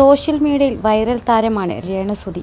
Social മീഡിയയിൽ viral താരമാണ് രേണുസുതി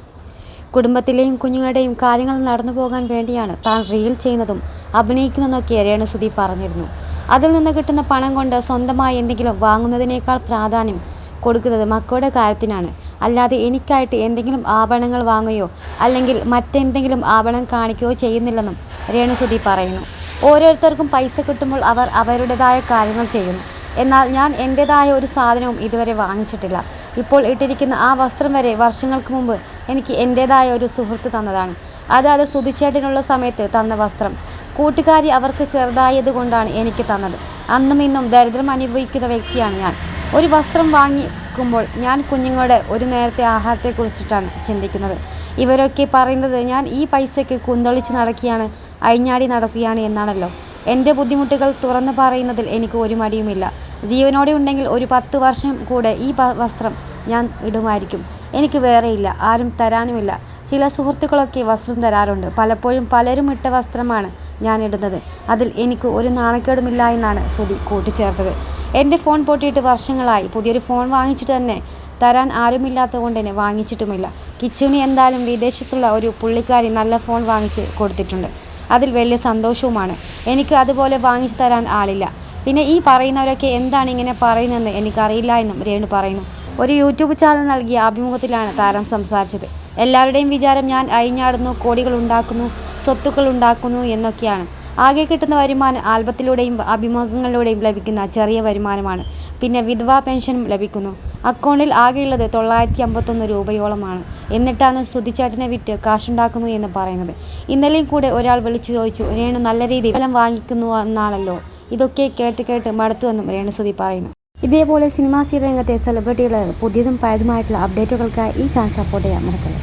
കുടുംബത്തിലെയും കുഞ്ഞുങ്ങളുടെയും കാര്യങ്ങൾ നടന്നു പോകാൻ വേണ്ടിയാണ് താൻ റീൽ ചെയ്യുന്നതും അഭിനയിക്കുന്നതൊക്കെ രേണുസുതി പറഞ്ഞിരുന്നു. അതിൽ നിന്ന് കിട്ടുന്ന പണം കൊണ്ട് സ്വന്തമായി എന്തെങ്കിലും വാങ്ങുന്നതിനേക്കാൾ പ്രാധാന്യം കൊടുക്കുന്നത് മക്കളുടെ കാര്യത്തിനാണ്. അല്ലാതെ എനിക്കായിട്ട് എന്തെങ്കിലും ആഭരണങ്ങൾ വാങ്ങുകയോ അല്ലെങ്കിൽ മറ്റെന്തെങ്കിലും ആഭരണം കാണിക്കുകയോ ചെയ്യുന്നില്ലെന്നും രേണുസുതി പറയുന്നു. ഓരോരുത്തർക്കും പൈസ കിട്ടുമ്പോൾ അവർ അവരുടേതായ കാര്യങ്ങൾ ചെയ്യുന്നു. എന്നാൽ ഞാൻ എന്റേതായ ഒരു സാധനവും ഇതുവരെ വാങ്ങിച്ചിട്ടില്ല. ഇപ്പോൾ ഇട്ടിരിക്കുന്ന ആ വസ്ത്രം വരെ വർഷങ്ങൾക്ക് മുമ്പ് എനിക്ക് എന്റെതായ ഒരു സുഹൃത്ത് തന്നതാണ്. അതായത് സുതിച്ചേട്ടനുള്ള സമയത്ത് തന്ന വസ്ത്രം. കൂട്ടുകാരി അവർക്ക് ചെറുതായത് കൊണ്ടാണ് എനിക്ക് തന്നത്. അന്നും ഇന്നും ദരിദ്രം അനുഭവിക്കുന്ന വ്യക്തിയാണ് ഞാൻ. ഒരു വസ്ത്രം വാങ്ങിക്കുമ്പോൾ ഞാൻ കുഞ്ഞുങ്ങളുടെ ഒരു നേരത്തെ ആഹാരത്തെക്കുറിച്ചിട്ടാണ് ചിന്തിക്കുന്നത്. ഇവരൊക്കെ പറയുന്നത് ഞാൻ ഈ പൈസയ്ക്ക് കുന്തളിച്ച് നടക്കുകയാണ് അഴിഞ്ഞാടി നടക്കുകയാണ് എന്നാണല്ലോ. എന്റെ ബുദ്ധിമുട്ടുകൾ തുറന്നു പറയുന്നതിൽ എനിക്ക് ഒരു മടിയുമില്ല. ജീവനോടെ ഉണ്ടെങ്കിൽ ഒരു പത്ത് വർഷം കൂടെ ഈ വസ്ത്രം ഞാൻ ഇടുമായിരിക്കും. എനിക്ക് വേറെയില്ല ആരും തരാനുമില്ല. ചില സുഹൃത്തുക്കളൊക്കെ വസ്ത്രം തരാറുണ്ട്. പലപ്പോഴും പലരും ഇട്ട വസ്ത്രമാണ് ഞാൻ ഇടുന്നത്. അതിൽ എനിക്ക് ഒരു നാണക്കേടുമില്ല എന്നാണ് ശ്രുതി കൂട്ടിച്ചേർത്തത്. എന്റെ ഫോൺ പൊട്ടിയിട്ട് വർഷങ്ങളായി. പുതിയൊരു ഫോൺ വാങ്ങിച്ചിട്ട് തന്നെ തരാൻ ആരുമില്ലാത്തത് കൊണ്ട് തന്നെ വാങ്ങിച്ചിട്ടുമില്ല. കിച്ചുണി എന്തായാലും വിദേശത്തുള്ള ഒരു പുള്ളിക്കാരി നല്ല ഫോൺ വാങ്ങിച്ച് കൊടുത്തിട്ടുണ്ട്. അതിൽ വലിയ സന്തോഷവുമാണ്. എനിക്ക് അതുപോലെ വാങ്ങിച്ചു തരാൻ ആളില്ല. പിന്നെ ഈ പറയുന്നവരൊക്കെ എന്താണ് ഇങ്ങനെ പറയുന്നതെന്ന് എനിക്കറിയില്ല എന്നും രേണു പറയുന്നു. ഒരു യൂട്യൂബ് ചാനൽ നൽകിയ അഭിമുഖത്തിലാണ് താരം സംസാരിച്ചത്. എല്ലാവരുടെയും വിചാരം ഞാൻ അഴിഞ്ഞാടുന്നു കോടികൾ ഉണ്ടാക്കുന്നു സ്വത്തുക്കൾ ഉണ്ടാക്കുന്നു എന്നൊക്കെയാണ്. ആകെ കിട്ടുന്ന വരുമാനം ആൽബത്തിലൂടെയും അഭിമുഖങ്ങളിലൂടെയും ലഭിക്കുന്ന ചെറിയ വരുമാനമാണ്. പിന്നെ വിധവാ പെൻഷനും ലഭിക്കുന്നു. അക്കൗണ്ടിൽ ആകെയുള്ളത് തൊള്ളായിരത്തി അമ്പത്തൊന്ന് രൂപയോളമാണ്. എന്നിട്ടാണ് ശ്രുതിച്ചേട്ടനെ വിറ്റ് കാശുണ്ടാക്കുന്നു എന്ന് പറയുന്നത്. ഇന്നലെയും കൂടെ ഒരാൾ വിളിച്ചു ചോദിച്ചു രേണു നല്ല രീതിയിൽ ഫലം വാങ്ങിക്കുന്നു എന്നാണല്ലോ. ഇതൊക്കെ കേട്ട് കേട്ട് മടുത്തുവെന്നും രേണുസുതി പറയുന്നു. ഇതേപോലെ സിനിമാ സീരിയൽ രംഗത്തെ സെലിബ്രിറ്റികൾ പുതിയതും പഴയതുമായിട്ടുള്ള അപ്ഡേറ്റുകൾക്കായി ഈ ചാനൽ സപ്പോർട്ട് ചെയ്യാൻ മറക്കല്ലേ